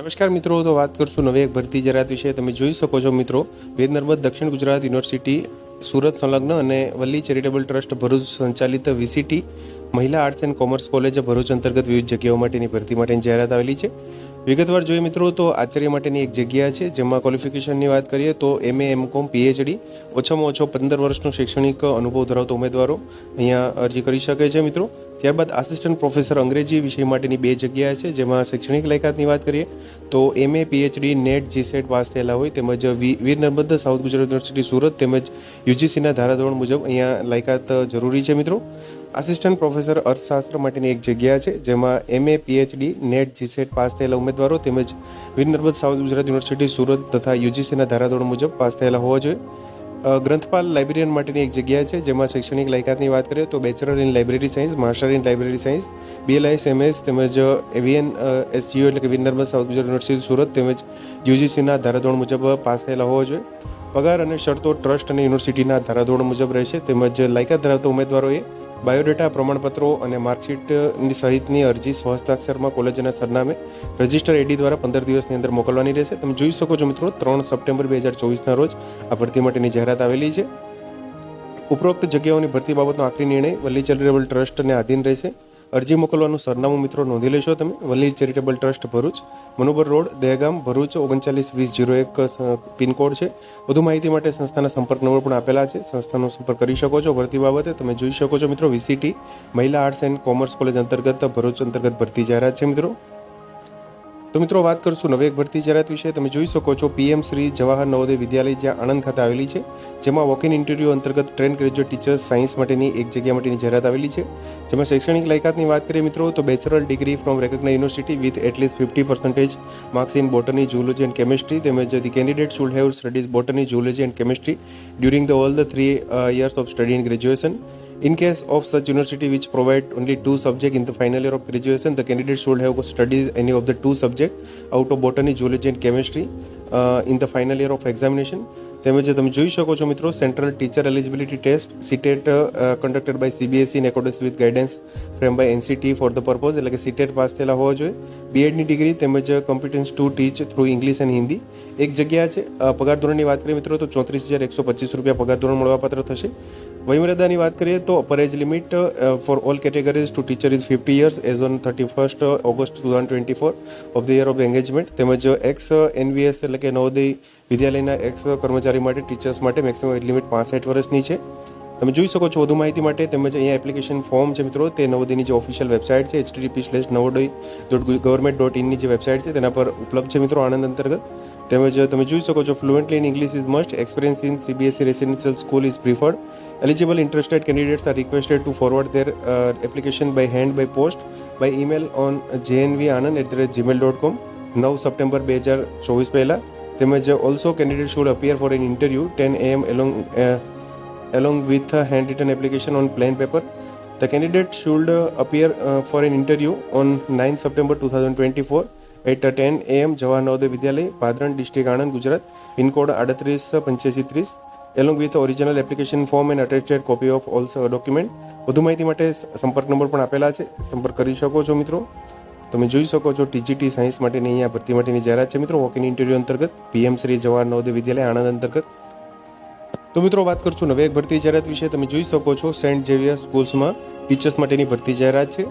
નમસ્કાર મિત્રો, તો વાત કરશું નવી એક ભરતી જાહેરાત વિશે. તમે જોઈ શકો છો મિત્રો વેદ નર્મદ દક્ષિણ ગુજરાત યુનિવર્સિટી, સુરત સંલગ્ન અને વલ્લી ચેરિટેબલ ટ્રસ્ટ ભરૂચ સંચાલિત વીસીટી મહિલા arts and commerce college Bharuch અંતર્ગત વિવિધ જગ્યાઓ માટેની ભરતી માટેની જાહેરાત આવેલી છે. વિગતવાર જોઈએ મિત્રો, તો આચાર્ય માટેની એક જગ્યા છે, જેમાં ક્વોલિફિકેશનની વાત કરીએ તો એમએ એમ કોમ પીએચડી ઓછામાં ઓછો પંદર વર્ષનો શૈક્ષણિક અનુભવ ધરાવતા ઉમેદવારો અહીંયા અરજી કરી શકે છે મિત્રો. ત્યારબાદ આસિસ્ટન્ટ પ્રોફેસર અંગ્રેજી વિષય માટેની બે જગ્યા છે, જેમાં શૈક્ષણિક લાયકાતની વાત કરીએ, તો MA PhD NET GSET pass થયેલા હોય, તેમજ વીર નર્મદ સાઉથ ગુજરાત યુનિવર્સિટી સુરત, તેમજ યુજીસીના ધારાધોરણ મુજબ અહીંયા લાયકાત જરૂરી છે મિત્રો. આસિસ્ટન્ટ પ્રોફેસર અર્થશાસ્ત્ર માટેની એક જગ્યા છે, જેમાં MA PhD NET GSET pass થયેલા ઉમેદવારો, તેમજ વીર નર્મદ સાઉથ ગુજરાત યુનિવર્સિટી સુરત તથા યુજીસીના ધારાધોરણ મુજબ પાસ થયેલા હોવા જોઈએ. ગ્રંથપાલ લાઇબ્રેરિયન માટેની એક જગ્યા છે, જેમાં શૈક્ષણિક લાયકાતની વાત કરીએ તો bachelor in library science, master in library science BLIS MS તેમજ એવીએન એસજીઓ એટલે કે વીર સાઉથ ગુજરાત યુનિવર્સિટી સુરત તેમજ યુજીસીના ધારાધોરણ મુજબ પાસ થયેલા હોવા જોઈએ. પગાર અને શરતો ટ્રસ્ટ અને યુનિવર્સિટીના ધારાધોરણ મુજબ રહેશે તેમજ લાયકાત ધરાવતા ઉમેદવારોએ બાયોડેટા, પ્રમાણપત્રો અને માર્કશીટની સહિતની અરજી સ્વહસ્તાક્ષરમાં કોલેજના સરનામે રજિસ્ટર એડી દ્વારા પંદર દિવસની અંદર મોકલવાની રહેશે. તમે જોઈ શકો છો મિત્રો, ત્રણ સપ્ટેમ્બર બે હજાર ચોવીસના રોજ આ ભરતી માટેની જાહેરાત આવેલી છે. ઉપરોક્ત જગ્યાઓની ભરતી બાબતનો આખરી નિર્ણય વલ્લી ચેરિટેબલ ટ્રસ્ટને આધીન રહેશે. અરજી મોકલવાનું સરનામું મિત્રો નોંધી લેશો તમે. Valli charitable trust Bharuch, Manobar road, Dehgam, Bharuch, ઓગણચાલીસ વીસ જીરો એક પિનકોડ છે. વધુ માહિતી માટે સંસ્થાના સંપર્ક નંબર પણ આપેલા છે. સંસ્થાનો સંપર્ક કરી શકો છો. ભરતી બાબતે તમે જોઈ શકો છો મિત્રો, વીસીટી, મહિલા આર્ટ્સ એન્ડ કોમર્સ કોલેજ અંતર્ગત ભરૂચ અંતર્ગત ભરતી જાહેરાત છે મિત્રો. તો મિત્રો વાત કરશું નવી એક ભરતી જાહેરાત વિશે. તમે જોઈ શકો છો, પીએમ શ્રી જવાહર નવોદય વિદ્યાલય જ્યાં આણંદ ખાતે આવેલી છે, જેમાં વોક ઇન ઇન્ટરવ્યૂ અંતર્ગત ટ્રેન ગ્રેજ્યુએટ ટીચર્સ સાયન્સ માટેની એક જગ્યા માટેની જાહેરાત આવેલી છે. જેમાં શૈક્ષણિક લાયકાતની વાત કરીએ મિત્રો, તો bachelor degree from recognise university with at least fifty percentage marks in botany zoology and chemistry તેમજ the candidate should have studies botany zoology and chemistry during the all the three years of study in graduation In case of such university which provide only two subjects in the final year of graduation, the candidate should have studied any of the two subjects out of botany, zoology and chemistry uh, the final year of examination તેમજ તમે જોઈ શકો છો મિત્રો central teacher eligibility test CTET conducted by CBSE in accordance with guidance frame by NCT for the purpose એટલે કે CTET pass થયેલા હોવા જોઈએ. બીએડની ડિગ્રી તેમજ competence to teach through English and Hindi એક જગ્યા છે પગાર ધોરણની વાત કરીએ મિત્રો તો ચોત્રીસ હજાર એકસો પચીસ રૂપિયા પગાર ધોરણ મળવાપાત્ર થશે. વયમર્યાદાની વાત કરીએ તો upper age limit for all categories to teacher is fifty years as on thirty first August two thousand twenty four of the year of engagement તેમજ એક્સ એનવીએસ એટલે કે નવોદય વિદ્યાલયના એક્સ કર્મચારી માટે ટીચર્સ માટે મેક્સિમમ એજ લિમિટ પાસઠ વર્ષની છે. તમે જોઈ શકો છો વધુ માહિતી માટે તેમજ અહીંયા એપ્લિકેશન ફોર્મ છે મિત્રો, તે નવોદયની જે ઓફિશિયલ વેબસાઇટ છે HTDP slash Navodaya dot government dot ઇનની જે વેબસાઇટ છે, તેના પર ઉપલબ્ધ છે મિત્રો આનંદ અંતર્ગત. તેમજ તમે જોઈ શકો છો fluently in English is must experience in CBSC residential school is preferred eligible interested candidates are requested to forward their application by hand by post by email on JNV Anand at the rate Gmail dot com નવ સપ્ટેમ્બર બે હજાર ચોવીસ પહેલાં તેમજ also candidate should appear for an interview ten M along along with hand written application on plain paper the candidate should appear for an interview on nine September two thousand twenty four at ten AM Jawahar Navodaya Vidyalaya Padran district Anand Gujarat pincode આડત્રીસ, પંચ્યાસી, ત્રીસ. Along with original application form and attached copy of all document વધુ માહિતી માટે સંપર્ક number પણ આપેલા છે. સંપર્ક કરી શકો છો મિત્રો. તમે જોઈ શકો છો ટીજીટી સાયન્સ માટેની અહીંયા ભરતી માટેની જાહેરાત છે. મિત્રો વોક ઇન ઇન્ટરવ્યૂ અંતર્ગત પીએમ શ્રી જવાહર નવોદય વિદ્યાલય આણંદ અંતર્ગત. તો મિત્રો, વાત કરશું નવી એક ભરતી જાહેરાત વિશે. તમે જોઈ શકો છો સેન્ટ ઝેવિયર સ્કૂલ્સમાં ટીચર્સ માટેની ભરતી જાહેરાત છે.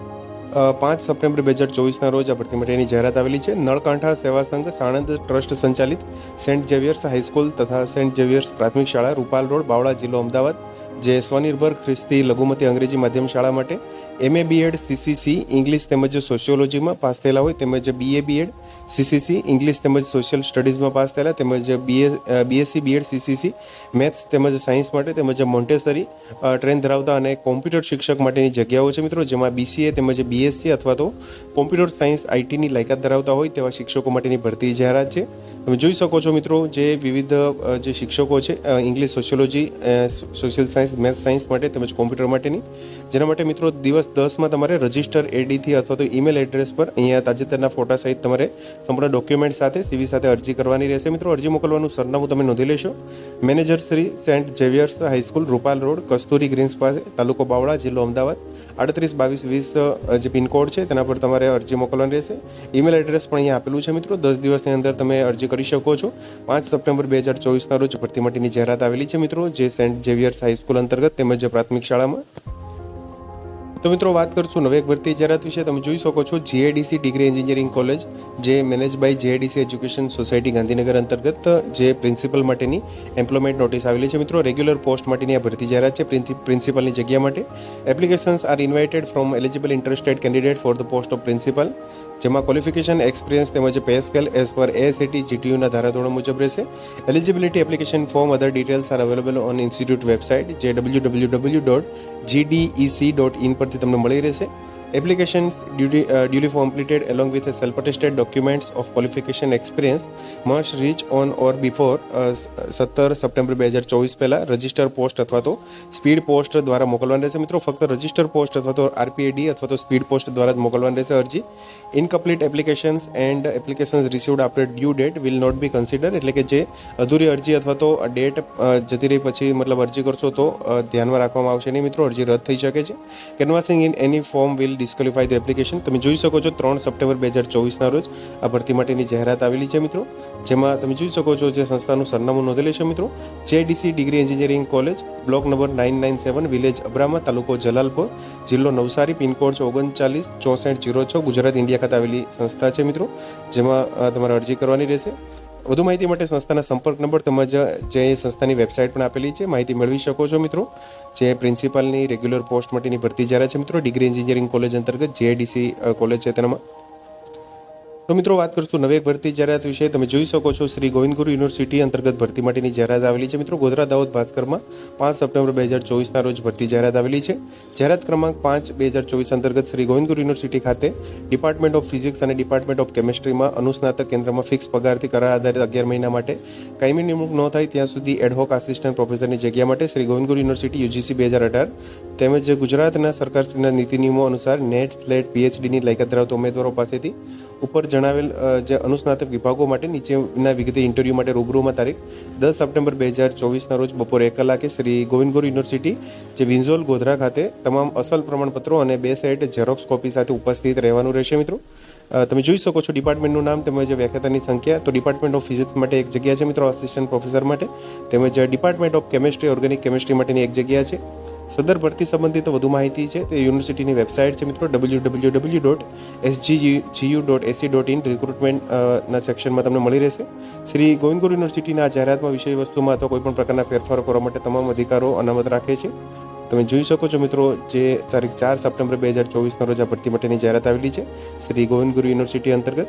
પાંચ સપ્ટેમ્બર બે હજાર ચોવીસના રોજ આ ભરતી માટેની જાહેરાત આવેલી છે. નળકાંઠા સેવા સંઘ સાણંદ ટ્રસ્ટ સંચાલિત સેન્ટ ઝેવિયર્સ હાઈસ્કૂલ તથા સેન્ટ ઝેવિયર્સ પ્રાથમિક શાળા, રૂપાલ રોડ, બાવળા જિલ્લો અમદાવાદ, જે સ્વનિર્ભર ખ્રિસ્તી લઘુમતી અંગ્રેજી માધ્યમ શાળા માટે એમએ બીએડ સીસીસી ઇંગ્લિશ તેમજ સોશિયોલોજીમાં પાસ થયેલા હોય તેમજ બીએ બીએડ સીસીસી ઇંગ્લિશ તેમજ સોશિયલ સ્ટડીઝમાં પાસ થયેલા તેમજ BA BSc BEd CCC maths તેમજ સાયન્સ માટે તેમજ મોન્ટેસરી ટ્રેન ધરાવતા અને કોમ્પ્યુટર શિક્ષક માટેની જગ્યાઓ છે મિત્રો, જેમાં બીસીએ તેમજ બીએસસી અથવા તો કોમ્પ્યુટર સાયન્સ આઈટીની લાયકાત ધરાવતા હોય તેવા શિક્ષકો માટેની ભરતી જાહેરાત છે. તમે જોઈ શકો છો મિત્રો જે વિવિધ જે શિક્ષકો છે English sociology social science maths science માટે તેમજ કોમ્પ્યુટર માટેની. જેના માટે મિત્રો દિવસ દસમાં તમારે રજિસ્ટર એડીથી અથવા તો ઈમેલ એડ્રેસ પર અહીંયા તાજેતરના ફોટા સહિત તમારે સંપૂર્ણ ડોક્યુમેન્ટ સાથે સીવી સાથે અરજી કરવાની રહેશે. મિત્રો, અરજી મોકલવાનું સરનામું તમે નોંધી લેશો. Manager Shri Saint Xavier's high school Rupal road, Kasturi greens પાસે તાલુકો બાવળા, જિલ્લો અમદાવાદ. આડત્રીસ, બાવીસ, વીસ જે પિનકોડ છે, તેના પર તમારે અરજી મોકલવાની રહેશે. ઈમેલ એડ્રેસ પણ અહીંયા આપેલું છે, મિત્રો. દસ દિવસની અંદર તમે અરજી કરી શકો છો. પાંચ સપ્ટેમ્બર બે હજાર ચોવીસના રોજ ભરતી માટેની જાહેરાત આવેલી છે, મિત્રો, જે સેન્ટ ઝેવિયર્સ હાઈસ્કૂલ અંતર્ગત તેમજ પ્રાથમિક શાળામાં. તો મિત્રો વાત કરશું નવી ભરતી જાહેરાત વિશે. તમે જોઈ શકો છો જીએડીસી ડિગ્રી એન્જિનિયરિંગ કોલેજ જે manage by GADC education society Gandhinagar અંતર્ગત, જે પ્રિન્સિપલ માટેની એમ્પ્લોયમેન્ટ નોટિસ આવેલી છે મિત્રો. રેગ્યુલર પોસ્ટ માટેની આ ભરતી જાહેરાત છે પ્રિન્સિ- પ્રિન્સિપલની જગ્યા માટે. Applications are invited from eligible interested candidate for the post of principal જેમાં ક્વોલિફિકેશન એક્સપિરિયન્સ તેમજ pay scale as per ASAT જીટીયુના ધારાધોરણ મુજબ રહેશે. Eligibility application form other details are available on institute website જે W W W dot GDEC dot in પરથી તમને મળી રહેશે. Applications duty duly completed along with self attested documents of qualification experience must reach on or before સત્તર September બે હજાર ચોવીસ પહેલાં રજિસ્ટર પોસ્ટ અથવા તો સ્પીડ પોસ્ટ દ્વારા મોકલવાની રહેશે. મિત્રો ફક્ત રજિસ્ટર પોસ્ટ અથવા તો આરપીએડી અથવા તો સ્પીડ પોસ્ટ દ્વારા જ મોકલવાની રહેશે અરજી. Incomplete applications and applications received after due date will not be consider એટલે કે જે અધૂરી અરજી અથવા તો ડેટ જતી રહી પછી મતલબ અરજી કરશો તો અ, ધ્યાનમાં રાખવામાં આવશે નહીં. મિત્રો અરજી રદ થઈ શકે છે. Canvassing in any form will disqualify the application તમે જોઈ શકો છો ત્રણ સપ્ટેમ્બર બે હજાર ચોવીસના રોજ આ ભરતી માટેની જાહેરાત આવેલી છે મિત્રો. જેમાં તમે જોઈ શકો છો જે સંસ્થાનું સરનામું નોંધેલું છે મિત્રો. JDC degree engineering college, block number nine nine seven, village Abrama, તાલુકો જલાલપુર, જિલ્લો નવસારી, પિનકોડ ઓગણચાલીસ ચોસઠ જીરો છ, ગુજરાત ઇન્ડિયા ખાતે આવેલી સંસ્થા છે મિત્રો. જેમાં તમારે અરજી કરવાની રહેશે. વધુ માહિતી માટે સંસ્થાના સંપર્ક નંબર તેમજ જે સંસ્થાની વેબસાઇટ પણ આપેલી છે, માહિતી મેળવી શકો છો મિત્રો. જે પ્રિન્સિપાલની રેગ્યુલર પોસ્ટ માટેની ભરતી જ્યારે છે મિત્રો, ડિગ્રી એન્જિનિયરિંગ કોલેજ અંતર્ગત જેડીસી કોલેજ છે તેનામાં. તો મિત્રો વાત કરશું નવી ભરતી જાહેરાત વિશે. તમે જોઈ શકો છો શ્રી ગોવિંદ ગુરુ યુનિવર્સિટી અંતર્ગત ભરતી માટેની જાહેરાત આવેલી છે. મિત્રો ગોધરા દાહોદ ભાસ્કરમાં પાંચ સપ્ટેમ્બર બે હજાર ચોવીસના રોજ ભરતી જાહેરાત આવેલી છે. જાહેરાત ક્રમાંક પાંચ બે હજાર ચોવીસ અંતર્ગત શ્રી ગોવિંદ ગુરુ યુનિવર્સિટી ખાતે ડિપાર્ટમેન્ટ ઓફ ફિઝિક્સ અને ડિપાર્ટમેન્ટ ઓફ કેમિસ્ટ્રીમાં અનુસ્નાતક કેન્દ્રમાં ફિક્સ પગારથી કરાર આધારિત અગિયાર મહિના માટે કાયમી નિમણૂક ન થાય ત્યાં સુધી એડહોક આસિસ્ટન્ટ પ્રોફેસરની જગ્યા માટે શ્રી ગોવિંદ ગુરુ યુનિવર્સિટી યુજીસી બે હજાર અઢાર તેમજ ગુજરાતના સરકારશ્રીના નીતિ નિયમો અનુસાર નેટ સ્લેટ પીએચડીની લાયકાત ધરાવતા ઉમેદવારો પાસેથી ઉપર જણાવેલ જે અનુસ્નાતક વિભાગો માટે નીચેના વિગતે ઇન્ટરવ્યૂ માટે રૂબરૂમાં તારીખ દસ સપ્ટેમ્બર બે હજાર ચોવીસના રોજ બપોરે એક કલાકે શ્રી ગોવિંદ ગુરુ યુનિવર્સિટી, જે વિન્ઝોલ ગોધરા ખાતે તમામ અસલ પ્રમાણપત્રો અને બે સેટ ઝેરોક્સ કોપી સાથે ઉપસ્થિત રહેવાનું રહેશે મિત્રો. તમે જોઈ શકો છો ડિપાર્ટમેન્ટનું નામ તેમજ વ્યાખ્યાતાની સંખ્યા. તો ડિપાર્ટમેન્ટ ઓફ ફિઝિક્સ માટે એક જગ્યા છે મિત્રો આસિસ્ટન્ટ પ્રોફેસર માટે. તેમજ department of chemistry organic chemistry માટેની એક જગ્યા છે. સદર ભરતી સંબંધિત વધુ માહિતી છે તે યુનિવર્સિટીની વેબસાઇટ છે મિત્રો W W W dot SGU dot AC dot in રિક્રુટમેન્ટના સેક્શનમાં તમને મળી રહેશે. શ્રી ગોવિંદ ગુરુ યુનિવર્સિટીના જાહેરાતમાં, વિષય વસ્તુમાં અથવા કોઈપણ પ્રકારના ફેરફારો કરવા માટે તમામ અધિકારો અનામત રાખે છે. તમે જોઈ શકો છો મિત્રો, જે તારીખ ચાર સપ્ટેમ્બર બે હજાર ચોવીસના રોજ આ ભરતી માટેની જાહેરાત આવેલી છે. શ્રી ગોવિંદ ગુરુ યુનિવર્સિટી અંતર્ગત